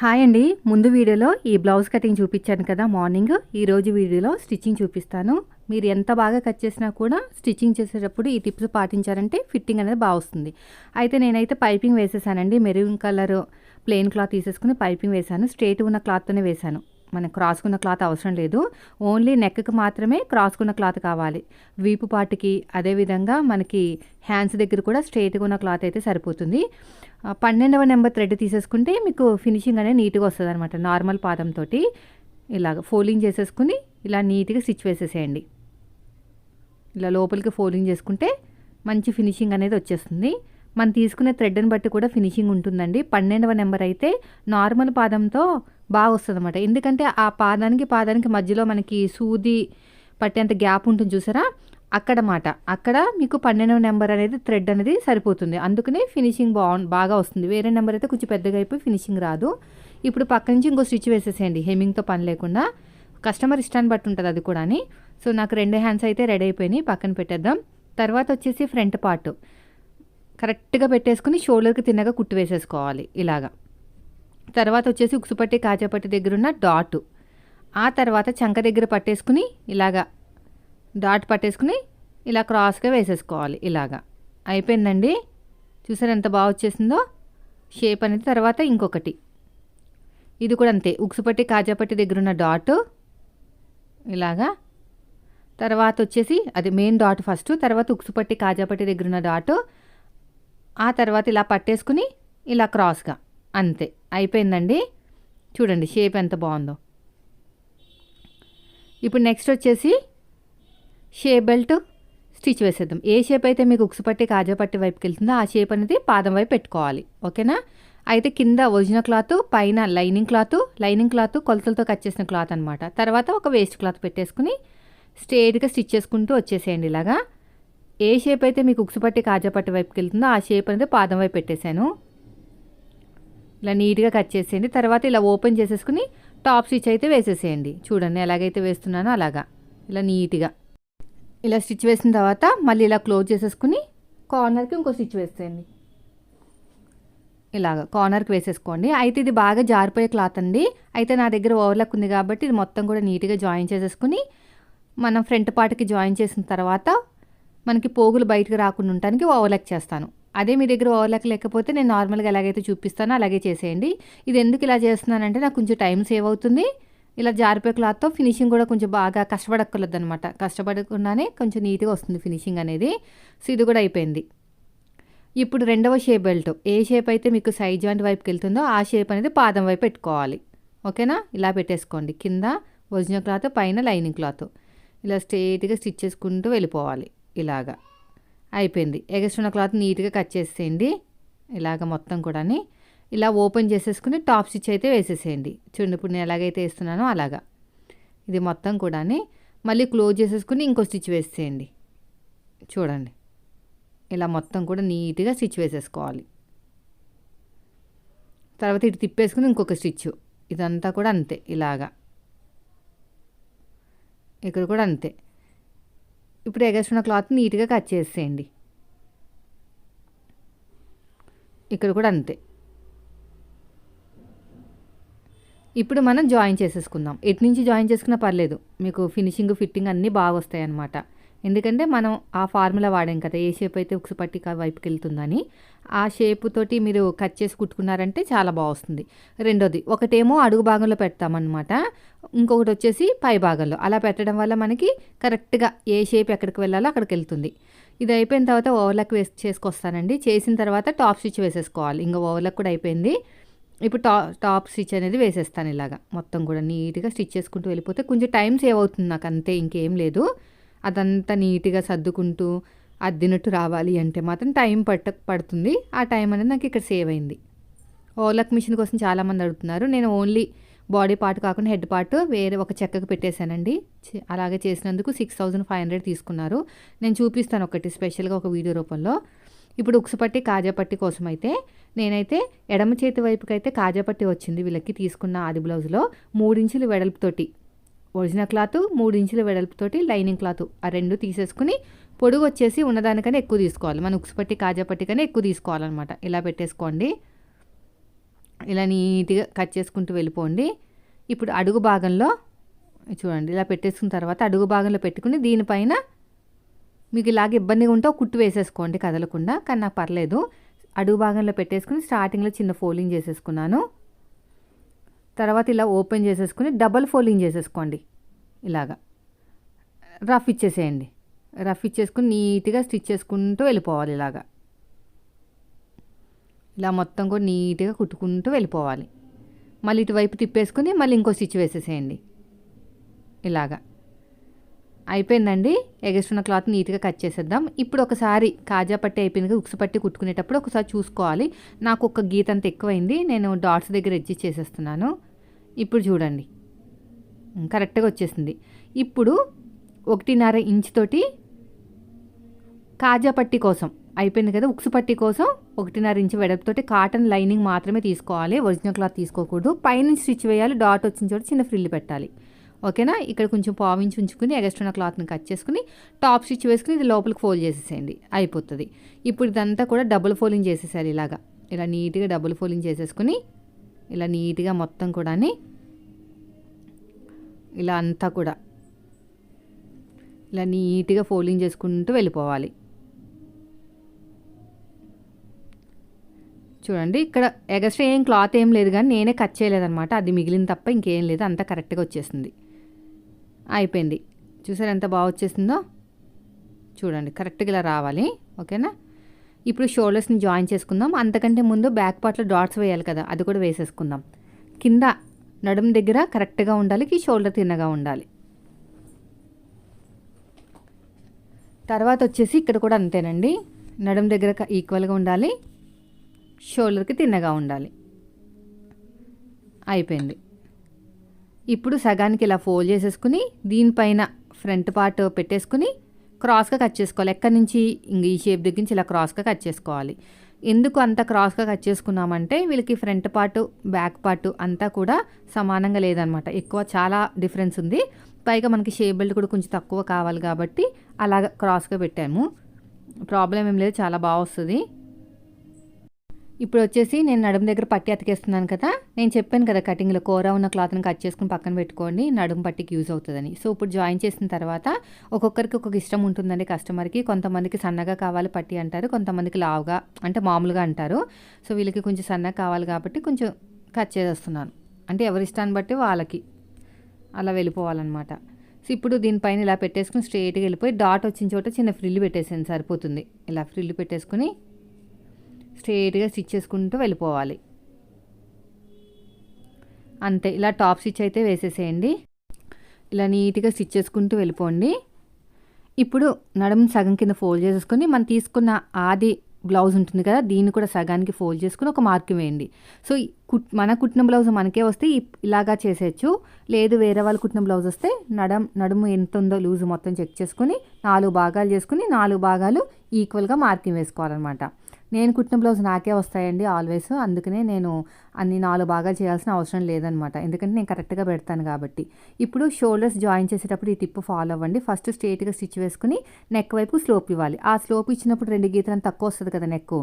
Hi అండి. ముందు వీడియోలో ఈ బ్లౌజ్ కటింగ్ చూపించాను కదా మార్నింగ్. ఈరోజు వీడియోలో స్టిచ్చింగ్ చూపిస్తాను. మీరు ఎంత బాగా కట్ చేసినా కూడా స్టిచ్చింగ్ చేసేటప్పుడు ఈ టిప్స్ పాటించారంటే ఫిట్టింగ్ అనేది బాగా వస్తుంది. అయితే నేనైతే పైపింగ్ వేసేసానండి. మెరూన్ కలర్ ప్లెయిన్ క్లాత్ తీసేసుకుని పైపింగ్ వేశాను. స్ట్రేట్ ఉన్న క్లాత్తోనే వేశాను. మనకు క్రాస్కున్న క్లాత్ అవసరం లేదు. ఓన్లీ నెక్కి మాత్రమే క్రాస్కున్న క్లాత్ కావాలి. వీపు పాటికి అదేవిధంగా మనకి హ్యాండ్స్ దగ్గర కూడా స్ట్రైట్గా ఉన్న క్లాత్ అయితే సరిపోతుంది. పన్నెండవ నెంబర్ థ్రెడ్ తీసేసుకుంటే మీకు ఫినిషింగ్ అనేది నీట్గా వస్తుంది అనమాట నార్మల్ పాదంతో ఇలాగ ఫోల్డింగ్ చేసేసుకుని ఇలా నీట్గా స్టిచ్ వేసేసేయండి. ఇలా లోపలికి ఫోల్డింగ్ చేసుకుంటే మంచి ఫినిషింగ్ అనేది వచ్చేస్తుంది. మనం తీసుకునే థ్రెడ్ని బట్టి కూడా ఫినిషింగ్ ఉంటుందండి. పన్నెండవ నెంబర్ అయితే నార్మల్ పాదంతో బాగా వస్తుంది అనమాట ఎందుకంటే ఆ పాదానికి పాదానికి మధ్యలో మనకి సూది పట్టేంత గ్యాప్ ఉంటుంది చూసారా? అక్కడ మాట. అక్కడ మీకు పన్నెండవ నెంబర్ అనేది థ్రెడ్ అనేది సరిపోతుంది. అందుకనే ఫినిషింగ్ బా బాగా వస్తుంది. వేరే నెంబర్ అయితే కొంచెం పెద్దగా అయిపోయి ఫినిషింగ్ రాదు. ఇప్పుడు పక్క నుంచి ఇంకో స్టిచ్ వేసేసేయండి. హెమ్మింగ్తో పని లేకుండా. కస్టమర్ ఇష్టాన్ని బట్టి ఉంటుంది అది కూడా అని సో నాకు రెండు హ్యాండ్స్ అయితే రెడీ అయిపోయినాయి. పక్కన పెట్టేద్దాం. తర్వాత వచ్చేసి ఫ్రంట్ పార్ట్ కరెక్ట్గా పెట్టేసుకుని షోల్డర్కి తిన్నగా కుట్టు వేసేసుకోవాలి. ఇలాగా. తర్వాత వచ్చేసి ఉక్సుపట్టి కాజాపట్టి దగ్గర ఉన్న డాట్ ఆ తర్వాత చంక దగ్గర పట్టేసుకుని ఇలాగా డాట్ పట్టేసుకుని ఇలా క్రాస్గా వేసేసుకోవాలి ఇలాగా. అయిపోయిందండి? చూసారు ఎంత బాగా వచ్చేసిందో? షేప్ అనేది తర్వాత ఇంకొకటి. ఇది కూడా అంతే. ఉక్సుపట్టి కాజాపట్టి దగ్గర ఉన్న డాట్ ఇలాగా. తర్వాత వచ్చేసి అది మెయిన్ డాట్ ఫస్ట్ తర్వాత ఉక్సుపట్టి కాజాపట్టి దగ్గర ఉన్న డాట్ ఆ తర్వాత ఇలా పట్టేసుకుని ఇలా క్రాస్గా అంతే. అయిపోయిందండి. చూడండి షేప్ ఎంత బాగుందో. ఇప్పుడు నెక్స్ట్ వచ్చేసి షేప్ బెల్ట్ స్టిచ్ వేసేద్దాం. ఏ షేప్ అయితే మీకు ఉక్సుపట్టి కాజాపట్టి వైపుకి వెళ్తుందో ఆ షేప్ అనేది పాదం వైపు పెట్టుకోవాలి. ఓకేనా? అయితే కింద ఒరిజినల్ క్లాత్ పైన లైనింగ్ క్లాత్ లైనింగ్ క్లాత్ కొలతలతో కట్ చేసిన క్లాత్ అనమాట తర్వాత ఒక వేస్ట్ క్లాత్ పెట్టేసుకుని స్ట్రేట్గా స్టిచ్ చేసుకుంటూ వచ్చేసేయండి ఇలాగా. ఏ షేప్ అయితే మీకు ఉక్సుపట్టి కాజాపట్టి వైపుకి వెళ్తుందో ఆ షేప్ అనేది పాదం వైపు పెట్టేశాను. ఇలా నీట్గా కట్ చేసేయండి. తర్వాత ఇలా ఓపెన్ చేసేసుకుని టాప్ స్టిచ్ అయితే వేసేసేయండి. చూడండి ఎలాగైతే వేస్తున్నానో అలాగా. ఇలా నీట్గా. ఇలా స్టిచ్ వేసిన తర్వాత మళ్ళీ ఇలా క్లోజ్ చేసేసుకుని కార్నర్కి ఇంకో స్టిచ్ వేసేయండి. ఇలాగ కార్నర్కి వేసేసుకోండి. అయితే ఇది బాగా జారిపోయే క్లాత్ అండి. అయితే నా దగ్గర ఓవర్లక్ ఉంది కాబట్టి ఇది మొత్తం కూడా నీట్గా జాయిన్ చేసేసుకుని మనం ఫ్రంట్ పార్ట్కి జాయిన్ చేసిన తర్వాత మనకి పోగులు బయటకు రాకుండా ఉండటానికి ఓవర్లక్ చేస్తాను. అదే మీ దగ్గర ఓవర్లక్ లేకపోతే నేను నార్మల్గా ఎలాగైతే చూపిస్తానో అలాగే చేసేయండి. ఇది ఎందుకు ఇలా చేస్తున్నానంటే నాకు కొంచెం టైం సేవ్ అవుతుంది. ఇలా జారిపోయే క్లాత్తో ఫినిషింగ్ కూడా కొంచెం బాగా కష్టపడక్కర్లేదు అనమాట కష్టపడకుండానే కొంచెం నీట్గా వస్తుంది ఫినిషింగ్ అనేది. సో ఇది కూడా అయిపోయింది. ఇప్పుడు రెండవ షేప్ బెల్ట్. ఏ షేప్ అయితే మీకు సైడ్ జాయింట్ వైపుకి వెళ్తుందో ఆ షేప్ అనేది పాదం వైపు పెట్టుకోవాలి. ఓకేనా? ఇలా పెట్టేసుకోండి. కింద ఒరిజినల్ క్లాత్ పైన లైనింగ్ క్లాత్. ఇలా స్ట్రేట్గా స్టిచ్ చేసుకుంటూ వెళ్ళిపోవాలి. ఇలాగా. అయిపోయింది. ఎగస్ట్రున్న క్లాత్ నీట్గా కట్ చేసేయండి. ఇలాగ మొత్తం కూడా ఇలా ఓపెన్ చేసేసుకుని టాప్ స్టిచ్ అయితే వేసేసేయండి. చూడండి ఇప్పుడు నేను ఎలాగైతే వేస్తున్నానో అలాగా. ఇది మొత్తం కూడా మళ్ళీ క్లోజ్ చేసేసుకుని ఇంకో స్టిచ్ వేసేయండి చూడండి. ఇలా మొత్తం కూడా నీట్గా స్టిచ్ వేసేసుకోవాలి. తర్వాత ఇటు తిప్పేసుకుని ఇంకొక స్టిచ్. ఇదంతా కూడా అంతే ఇలాగా. ఇక్కడ కూడా అంతే. ఇప్పుడు ఎగస్ట్రున్న క్లాత్ నీట్గా కట్ చేసేయండి. ఇక్కడ కూడా అంతే. ఇప్పుడు మనం జాయిన్ చేసేసుకుందాం. ఎటు నుంచి జాయిన్ చేసుకున్నా పర్లేదు. మీకు ఫినిషింగ్ ఫిట్టింగ్ అన్నీ బాగా వస్తాయి అన్నమాట ఎందుకంటే మనం ఆ ఫార్ములా వాడాం కదా. ఏ షేప్ అయితే ఉక్సు పట్టి వైపుకి వెళ్తుందని ఆ షేప్ తోటి మీరు కట్ చేసి కుట్టుకున్నారంటే చాలా బాగా వస్తుంది. రెండోది ఒకటేమో అడుగు భాగంలో పెడతామన్నమాట. ఇంకొకటి వచ్చేసి పై భాగంలో. అలా పెట్టడం వల్ల మనకి కరెక్ట్గా ఏ షేప్ ఎక్కడికి వెళ్ళాలో అక్కడికి వెళ్తుంది. ఇది అయిపోయిన తర్వాత ఓవర్లక్ వేసి చేసుకొస్తానండి. చేసిన తర్వాత టాప్ స్టిచ్ వేసేసుకోవాలి. ఇంకా ఓవర్లక్ కూడా అయిపోయింది. ఇప్పుడు టా టాప్ స్టిచ్ అనేది వేసేస్తాను ఇలాగా. మొత్తం కూడా నీట్గా స్టిచ్ చేసుకుంటూ వెళ్ళిపోతే కొంచెం టైం సేవ్ అవుతుంది నాకు అంతే ఇంకేం లేదు. అదంతా నీట్గా సర్దుకుంటూ అద్దినట్టు రావాలి అంటే మాత్రం టైం పట్ట పడుతుంది. ఆ టైం అనేది నాకు ఇక్కడ సేవ్ అయింది. ఓలక్ మిషన్ కోసం చాలామంది అడుగుతున్నారు. నేను ఓన్లీ బాడీ పార్ట్ కాకుండా హెడ్ పార్ట్ వేరే ఒక చెక్కకు పెట్టేశానండి. అలాగే చేసినందుకు సిక్స్ థౌజండ్ ఫైవ్ హండ్రెడ్ తీసుకున్నారు. నేను చూపిస్తాను ఒకటి స్పెషల్గా ఒక వీడియో రూపంలో. ఇప్పుడు ఉక్సుపట్టి కాజాపట్టి కోసం అయితే నేనైతే ఎడమ చేతి వైపుకి అయితే కాజాపట్టి వచ్చింది వీళ్ళకి తీసుకున్న ఆది బ్లౌజ్లో. మూడించులు వెడల్పుతోటి ఒరిజినల్ క్లాత్ మూడు ఇంచుల వెడల్పుతోటి లైనింగ్ క్లాత్ ఆ రెండు తీసేసుకుని పొడుగు వచ్చేసి ఉన్నదానికన్నా ఎక్కువ తీసుకోవాలి. మన ఉక్సుపట్టి కాజాపట్టి కన్నా ఎక్కువ తీసుకోవాలన్నమాట. ఇలా పెట్టేసుకోండి. ఇలా నీట్గా కట్ చేసుకుంటూ వెళ్ళిపోండి. ఇప్పుడు అడుగు భాగంలో చూడండి ఇలా పెట్టేసుకున్న తర్వాత అడుగు భాగంలో పెట్టుకుని దీనిపైన మీకు ఇలాగ ఇబ్బందిగా ఉంటే కుట్టు వేసేసుకోండి కదలకుండా కానీ నాకు పర్లేదు. అడుగు భాగంలో పెట్టేసుకుని స్టార్టింగ్లో చిన్న ఫోల్డింగ్ చేసేసుకున్నాను. తర్వాత ఇలా ఓపెన్ చేసేసుకుని డబల్ ఫోల్డింగ్ చేసేసుకోండి. ఇలాగా. రఫ్ ఇచ్చేసేయండి. రఫ్ ఇచ్చేసుకుని నీట్గా స్టిచ్ చేసుకుంటూ వెళ్ళిపోవాలి ఇలాగా. ఇలా మొత్తం కూడా నీట్గా కుట్టుకుంటూ వెళ్ళిపోవాలి. మళ్ళీ ఇటువైపు తిప్పేసుకుని మళ్ళీ ఇంకో స్టిచ్ వేసేసేయండి. ఇలాగా. అయిపోయిందండి. ఎగస్ట్రున్న క్లాత్ నీట్గా కట్ చేసేద్దాం. ఇప్పుడు ఒకసారి కాజా పట్టి అయిపోయింది ఉక్సు పట్టి కుట్టుకునేటప్పుడు ఒకసారి చూసుకోవాలి. నాకు ఒక గీత అంత ఎక్కువైంది. నేను డాట్స్ దగ్గర అడ్జస్ట్ చేసేస్తున్నాను. ఇప్పుడు చూడండి. కరెక్ట్గా వచ్చేసింది. ఇప్పుడు ఒకటిన్నర ఇంచ్ తోటి కాజా పట్టి కోసం అయిపోయింది కదా ఉక్సు పట్టి కోసం ఒకటిన్నర ఇంచు వెడపుతోటి కాటన్ లైనింగ్ మాత్రమే తీసుకోవాలి. ఒరిజినల్ క్లాత్ తీసుకోకూడదు. పైనుంచి స్టిచ్ వేయాలి. డాట్ వచ్చిన చోట చిన్న ఫ్రిల్ పెట్టాలి. ఓకేనా? ఇక్కడ కొంచెం పావించి ఉంచుకుని ఎగస్ట్రున్న క్లాత్ని కట్ చేసుకుని టాప్ స్టిచ్ వేసుకుని ఇది లోపలికి ఫోల్డ్ చేసేసేయండి. అయిపోతుంది. ఇప్పుడు ఇదంతా కూడా డబుల్ ఫోలింగ్ చేసేసారు ఇలాగా. ఇలా నీట్గా డబుల్ ఫోలింగ్ చేసేసుకుని ఇలా నీట్గా మొత్తం కూడా ఇలా అంతా కూడా ఇలా నీట్గా ఫోల్డింగ్ చేసుకుంటూ వెళ్ళిపోవాలి. చూడండి. ఇక్కడ ఎగస్ట్రా ఏం క్లాత్ ఏం లేదు కానీ నేనే కట్ చేయలేదన్నమాట. అది మిగిలిన తప్ప ఇంకేం లేదు. అంత కరెక్ట్గా వచ్చేసింది. అయిపోయింది. చూసారు ఎంత బాగా వచ్చేసిందో? చూడండి. కరెక్ట్గా ఇలా రావాలి. ఓకేనా? ఇప్పుడు షోల్డర్స్ని జాయిన్ చేసుకుందాం. అంతకంటే ముందు బ్యాక్ పార్ట్లో డాట్స్ వేయాలి కదా. అది కూడా వేసేసుకుందాం. కింద నడుము దగ్గర కరెక్ట్గా ఉండాలి ఈ షోల్డర్ తిన్నగా ఉండాలి. తర్వాత వచ్చేసి ఇక్కడ కూడా అంతేనండి. నడుము దగ్గర ఈక్వల్గా ఉండాలి. షోల్డర్కి తిన్నగా ఉండాలి. అయిపోయింది. ఇప్పుడు సగానికి ఇలా ఫోల్డ్ చేసేసుకుని దీనిపైన ఫ్రంట్ పార్ట్ పెట్టేసుకుని క్రాస్గా కట్ చేసుకోవాలి. ఎక్కడి నుంచి? ఇంక ఈ షేప్ దగ్గర నుంచి ఇలా క్రాస్గా కట్ చేసుకోవాలి. ఎందుకు అంత క్రాస్గా కట్ చేసుకున్నామంటే వీళ్ళకి ఫ్రంట్ పార్ట్ బ్యాక్ పార్ట్ అంతా కూడా సమానంగా లేదనమాట. ఎక్కువ చాలా డిఫరెన్స్ ఉంది. పైగా మనకి షేప్ బెల్ట్ కూడా కొంచెం తక్కువ కావాలి కాబట్టి అలాగ క్రాస్గా పెట్టాము. ప్రాబ్లం ఏం లేదు చాలా బాగా వస్తుంది. ఇప్పుడు వచ్చేసి నేను నడుము దగ్గర పట్టి అతికేస్తున్నాను కదా. నేను చెప్పాను కదా కటింగ్లో కూర ఉన్న క్లాత్ని కట్ చేసుకుని పక్కన పెట్టుకోండి నడుము పట్టికి యూజ్ అవుతుందని. సో ఇప్పుడు జాయిన్ చేసిన తర్వాత ఒక్కొక్కరికి ఒక్కొక్క ఇష్టం ఉంటుందండి కస్టమర్కి. కొంతమందికి సన్నగా కావాలి పట్టి అంటారు కొంతమందికి లావుగా అంటే మామూలుగా అంటారు. సో వీళ్ళకి కొంచెం సన్నగా కావాలి కాబట్టి కొంచెం కట్ చేసేస్తున్నాను. అంటే ఎవరి ఇష్టాన్ని బట్టి వాళ్ళకి అలా వెళ్ళిపోవాలన్నమాట. సో ఇప్పుడు దీనిపైన ఇలా పెట్టేసుకుని స్ట్రైట్గా వెళ్ళిపోయి డాట్ వచ్చిన చోట చిన్న ఫ్రిల్ పెట్టేసాను సరిపోతుంది. ఇలా ఫ్రిల్ పెట్టేసుకుని స్ట్రేట్గా స్టిచ్ చేసుకుంటూ వెళ్ళిపోవాలి. అంతే ఇలా టాప్ స్టిచ్ అయితే వేసేసేయండి. ఇలా నీట్గా స్టిచ్ చేసుకుంటూ వెళ్ళిపోండి. ఇప్పుడు నడుము సగం కింద ఫోల్డ్ చేసేసుకొని మనం తీసుకున్న ఆది బ్లౌజ్ ఉంటుంది కదా దీన్ని కూడా సగానికి ఫోల్డ్ చేసుకుని ఒక మార్క్ వేయండి. సో కుట్ మన కుట్టిన బ్లౌజ్ మనకే వస్తే ఇలాగా చేసేయచ్చు. లేదు వేరే వాళ్ళు కుట్టిన బ్లౌజ్ వస్తే నడం నడుము ఎంత ఉందో లూజ్ మొత్తం చెక్ చేసుకుని నాలుగు భాగాలు చేసుకుని నాలుగు భాగాలు ఈక్వల్గా మార్కింగ్ వేసుకోవాలన్నమాట. నేను కుట్టిన బ్లౌజ్ నాకే వస్తాయండి ఆల్వేస్. అందుకనే నేను అన్ని నాలుగు బాగా చేయాల్సిన అవసరం లేదనమాట. ఎందుకంటే నేను కరెక్ట్గా పెడతాను కాబట్టి. ఇప్పుడు షోల్డర్స్ జాయిన్ చేసేటప్పుడు ఈ టిప్ ఫాలో అవ్వండి. ఫస్ట్ స్ట్రేట్గా స్టిచ్ వేసుకుని నెక్ వైపు స్లోప్ ఇవ్వాలి. ఆ స్లోప్ ఇచ్చినప్పుడు రెండు గీతలు తక్కువ వస్తుంది కదా నెక్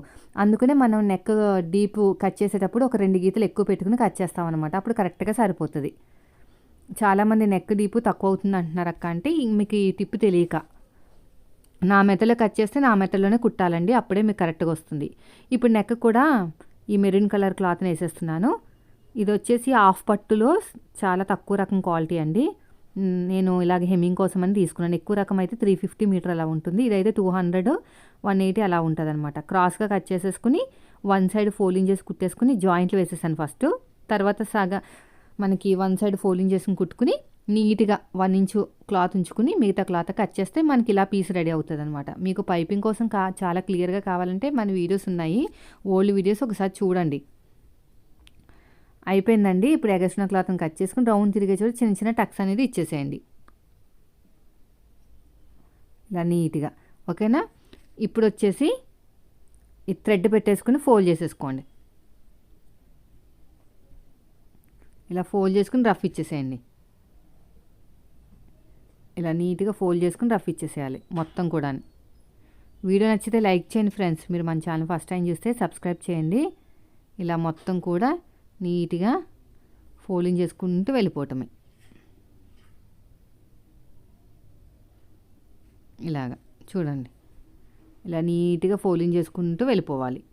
అందుకనే మనం నెక్ డీప్ కట్ చేసేటప్పుడు ఒక రెండు గీతలు ఎక్కువ పెట్టుకుని కట్ చేస్తాం అనమాట. అప్పుడు కరెక్ట్గా సరిపోతుంది. చాలామంది నెక్ డీపు తక్కువ అవుతుంది అంటున్నారు అక్క అంటే మీకు ఈ టిప్ తెలియక. నా మెతలో కట్ చేస్తే నా మెతలోనే కుట్టాలండి అప్పుడే మీకు కరెక్ట్గా వస్తుంది. ఇప్పుడు నెక్ కూడా ఈ మెరూన్ కలర్ క్లాత్ని వేసేస్తున్నాను. ఇది వచ్చేసి హాఫ్ పట్టులో చాలా తక్కువ రకం క్వాలిటీ అండి. నేను ఇలాగ హెమ్మింగ్ కోసం అని తీసుకున్నాను. ఎక్కువ రకం అయితే త్రీ ఫిఫ్టీ మీటర్ అలా ఉంటుంది. ఇదైతే టూ హండ్రెడ్ వన్ ఎయిటీ అలా ఉంటుంది అనమాట క్రాస్గా కట్ చేసేసుకుని వన్ సైడ్ ఫోల్డింగ్ చేసి కుట్టేసుకుని జాయింట్లు వేసేసాను ఫస్ట్. తర్వాత సగ మనకి వన్ సైడ్ ఫోల్డింగ్ చేసుకుని కుట్టుకుని నీట్గా వన్ ఇంచు క్లాత్ ఉంచుకుని మిగతా క్లాత్ కట్ చేస్తే మనకి ఇలా పీస్ రెడీ అవుతుంది అనమాట మీకు పైపింగ్ కోసం కా చాలా క్లియర్గా కావాలంటే మన వీడియోస్ ఉన్నాయి. ఓల్డ్ వీడియోస్ ఒకసారి చూడండి. అయిపోయిందండి. ఇప్పుడు ఎగసిన క్లాత్ని కట్ చేసుకుని రౌండ్ తిరిగే చోటు చిన్న చిన్న టక్స్ అనేది ఇచ్చేసేయండి. ఇలా నీట్గా. ఓకేనా? ఇప్పుడు వచ్చేసి ఈ థ్రెడ్ పెట్టేసుకుని ఫోల్డ్ చేసేసుకోండి. ఇలా ఫోల్డ్ చేసుకుని రఫ్ ఇచ్చేసేయండి. ఇలా నీట్గా ఫోల్డ్ చేసుకుని రఫ్ ఇచ్చేసేయాలి మొత్తం కూడా వీడియో నచ్చితే లైక్ చేయండి ఫ్రెండ్స్. మీరు మన ఛానల్ ఫస్ట్ టైం చూస్తే సబ్స్క్రైబ్ చేయండి. ఇలా మొత్తం కూడా నీట్గా ఫోల్డింగ్ చేసుకుంటూ వెళ్ళిపోవటమే. ఇలాగా చూడండి. ఇలా నీట్గా ఫోల్డింగ్ చేసుకుంటూ వెళ్ళిపోవాలి.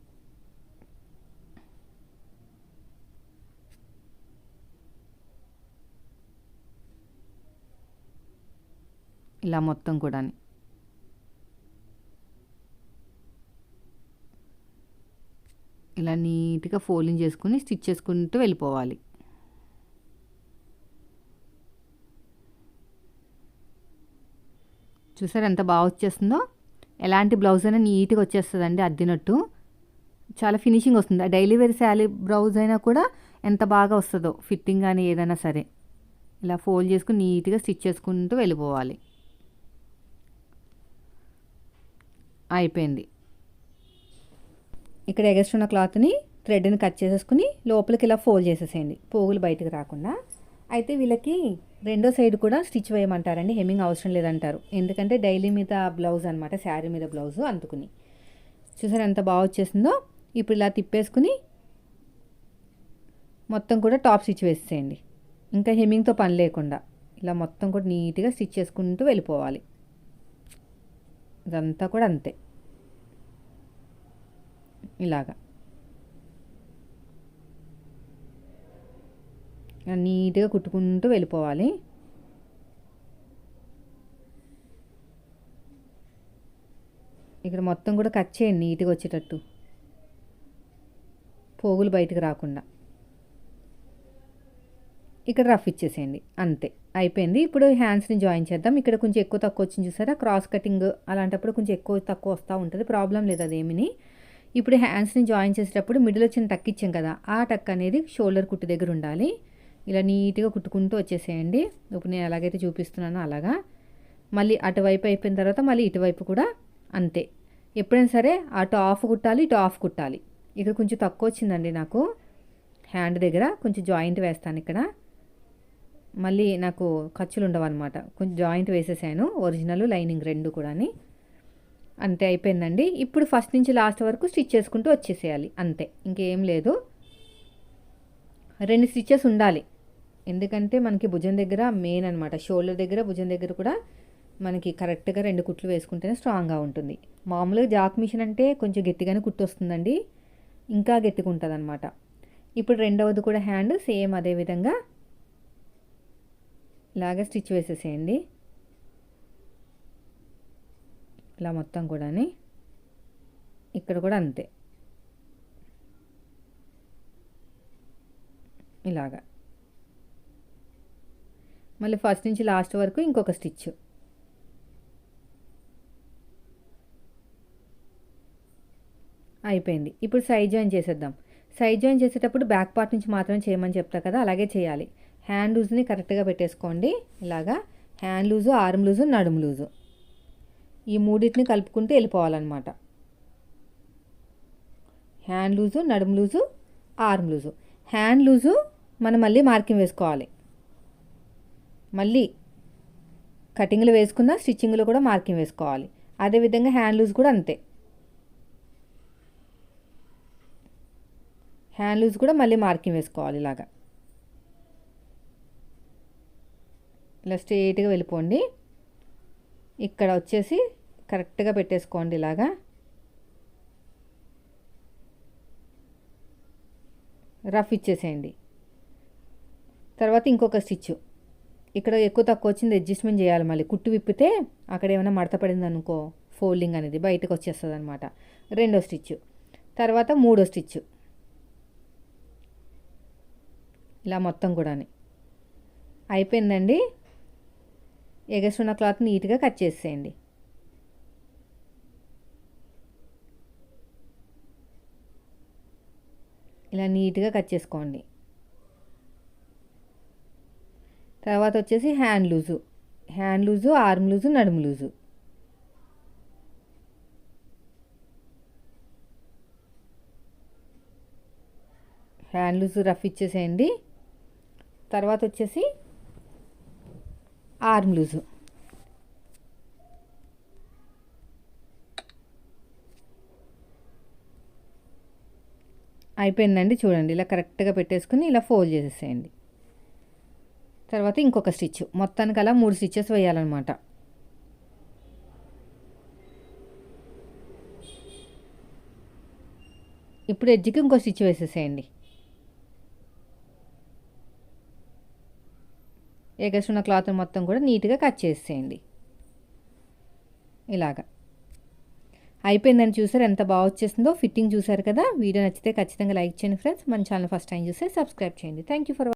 ఇలా మొత్తం కూడా ఇలా నీట్గా ఫోల్డింగ్ చేసుకుని స్టిచ్ చేసుకుంటూ వెళ్ళిపోవాలి. చూసారు ఎంత బాగా వచ్చేస్తుందో? ఎలాంటి బ్లౌజ్ అయినా నీట్గా వచ్చేస్తుందండి అద్దినట్టు. చాలా ఫినిషింగ్ వస్తుంది. డైలీ వేర్ శాలీ బ్లౌజ్ అయినా కూడా ఎంత బాగా వస్తుందో ఫిట్టింగ్ కానీ ఏదైనా సరే. ఇలా ఫోల్డ్ చేసుకుని నీట్గా స్టిచ్ చేసుకుంటూ వెళ్ళిపోవాలి. అయిపోయింది. ఇక్కడ ఎగస్ట్రున్న క్లాత్ని థ్రెడ్ని కట్ చేసేసుకుని లోపలికి ఇలా ఫోల్డ్ చేసేసేయండి. పోగులు బయటకు రాకుండా. అయితే వీళ్ళకి రెండో సైడ్ కూడా స్టిచ్ వేయమంటారండి. హెమ్మింగ్ అవసరం లేదంటారు. ఎందుకంటే డైలీ మీద బ్లౌజ్ అనమాట శారీ మీద బ్లౌజ్ అందుకుని. చూసారు ఎంత బాగా వచ్చేసిందో? ఇప్పుడు ఇలా తిప్పేసుకుని మొత్తం కూడా టాప్ స్టిచ్ వేసేయండి ఇంకా హెమ్మింగ్తో పని లేకుండా. ఇలా మొత్తం కూడా నీట్గా స్టిచ్ చేసుకుంటూ వెళ్ళిపోవాలి. ఇదంతా కూడా అంతే. ఇలాగా. నీట్గా కుట్టుకుంటూ వెళ్ళిపోవాలి. ఇక్కడ మొత్తం కూడా కట్ చేయండి నీట్గా వచ్చేటట్టు. పోగులు బయటకు రాకుండా. ఇక్కడ రఫ్ ఇచ్చేసేయండి. అంతే. అయిపోయింది. ఇప్పుడు హ్యాండ్స్ని జాయిన్ చేద్దాం. ఇక్కడ కొంచెం ఎక్కువ తక్కువ వచ్చింది చూసారా? క్రాస్ కటింగ్ అలాంటప్పుడు కొంచెం ఎక్కువ తక్కువ వస్తూ ఉంటుంది. ప్రాబ్లం లేదు అదేమిని. ఇప్పుడు హ్యాండ్స్ని జాయిన్ చేసేటప్పుడు మిడిల్ వచ్చిన టక్ ఇచ్చాం కదా ఆ టక్ అనేది షోల్డర్ కుట్టు దగ్గర ఉండాలి. ఇలా నీట్గా కుట్టుకుంటూ వచ్చేసేయండి. ఇప్పుడు నేను ఎలాగైతే చూపిస్తున్నానో అలాగా. మళ్ళీ అటువైపు అయిపోయిన తర్వాత మళ్ళీ ఇటువైపు కూడా అంతే. ఎప్పుడైనా సరే అటు ఆఫ్ కుట్టాలి ఇటు ఆఫ్ కుట్టాలి. ఇక్కడ కొంచెం తక్కువ వచ్చిందండి నాకు. హ్యాండ్ దగ్గర కొంచెం జాయింట్ వేస్తాను ఇక్కడ. మళ్ళీ నాకు ఖర్చులు ఉండవు అనమాట కొంచెం జాయింట్ వేసేసాను ఒరిజినల్ లైనింగ్ రెండు కూడాని. అంతే అయిపోయిందండి. ఇప్పుడు ఫస్ట్ నుంచి లాస్ట్ వరకు స్టిచ్ చేసుకుంటూ వచ్చేసేయాలి అంతే. ఇంకేం లేదు. రెండు స్టిచ్చెస్ ఉండాలి. ఎందుకంటే మనకి భుజం దగ్గర మెయిన్ అనమాట షోల్డర్ దగ్గర భుజం దగ్గర కూడా మనకి కరెక్ట్గా రెండు కుట్లు వేసుకుంటేనే స్ట్రాంగ్గా ఉంటుంది. మామూలుగా జాక్ మిషన్ అంటే కొంచెం గట్టిగానే కుట్టు వస్తుందండి ఇంకా గట్టిగా ఉంటుంది అనమాట ఇప్పుడు రెండవది కూడా హ్యాండ్ సేమ్ అదే విధంగా ఇలాగే స్టిచ్ వేసేసేయండి. ఇలా మొత్తం కూడా ఇక్కడ కూడా అంతే. ఇలాగా. మళ్ళీ ఫస్ట్ నుంచి లాస్ట్ వరకు ఇంకొక స్టిచ్ అయిపోయింది. ఇప్పుడు సైడ్ జాయిన్ చేసేద్దాం. సైడ్ జాయిన్ చేసేటప్పుడు బ్యాక్ పార్ట్ నుంచి మాత్రం చేయమని చెప్తా కదా అలాగే చేయాలి. హ్యాండ్ లూజ్ని కరెక్ట్గా పెట్టేసుకోండి. ఇలాగా హ్యాండ్ లూజు ఆర్మ్ లూజు నడుము లూజు. ఈ మూడింటిని కలుపుకుంటూ వెళ్ళిపోవాలన్నమాట. హ్యాండ్ లూజు నడుము loose arm loose. Hand loose మనం మళ్ళీ మార్కింగ్ వేసుకోవాలి. మళ్ళీ కటింగ్లు వేసుకున్న స్టిచ్చింగ్లో కూడా మార్కింగ్ వేసుకోవాలి. అదేవిధంగా హ్యాండ్ లూజ్ కూడా అంతే. హ్యాండ్ లూజ్ కూడా మళ్ళీ మార్కింగ్ వేసుకోవాలి ఇలాగా. ఇలా స్ట్రేట్గా వెళ్ళిపోండి. ఇక్కడ వచ్చేసి కరెక్ట్గా పెట్టేసుకోండి ఇలాగా. రఫ్ ఇచ్చేసేయండి. తర్వాత ఇంకొక స్టిచ్. ఇక్కడ ఎక్కువ తక్కువ వచ్చింది అడ్జస్ట్మెంట్ చేయాలి మళ్ళీ. కుట్టు విప్పితే అక్కడ ఏమైనా మడత పడింది అనుకో ఫోల్డింగ్ అనేది బయటకు వచ్చేస్తుంది అనమాట రెండో స్టిచ్. తర్వాత మూడో స్టిచ్. ఇలా మొత్తం కూడా అయిపోయిందండి. ఎగసున్న క్లాత్ నీట్గా కట్ చేసేయండి. ఇలా నీట్గా కట్ చేసుకోండి. తర్వాత వచ్చేసి hand loose. Hand loose arm loose నడుము లూజు. హ్యాండ్ లూజు రఫ్ ఇచ్చేసేయండి. తర్వాత వచ్చేసి ఆర్మ్ లూజు. అయిపోయిందండి చూడండి. ఇలా కరెక్ట్గా పెట్టేసుకుని ఇలా ఫోల్డ్ చేసేసేయండి. తర్వాత ఇంకొక స్టిచ్ మొత్తానికి అలా మూడు స్టిచ్చెస్ వేయాలన్నమాట. ఇప్పుడు ఎడ్జ్కి ఇంకో స్టిచ్ వేసేసేయండి. ఎగస్ట్రున్న క్లాత్ మొత్తం కూడా నీట్గా కట్ చేసేయండి. ఇలాగా. అయిపోయిందని చూసారు ఎంత బాగా వచ్చేసిందో ఫిట్టింగ్ చూసారు కదా? వీడియో నచ్చితే ఖచ్చితంగా లైక్ చేయండి ఫ్రెండ్స్. మన ఛానల్ ఫస్ట్ టైం చూస్తే సబ్స్క్రైబ్ చేయండి. Thank you for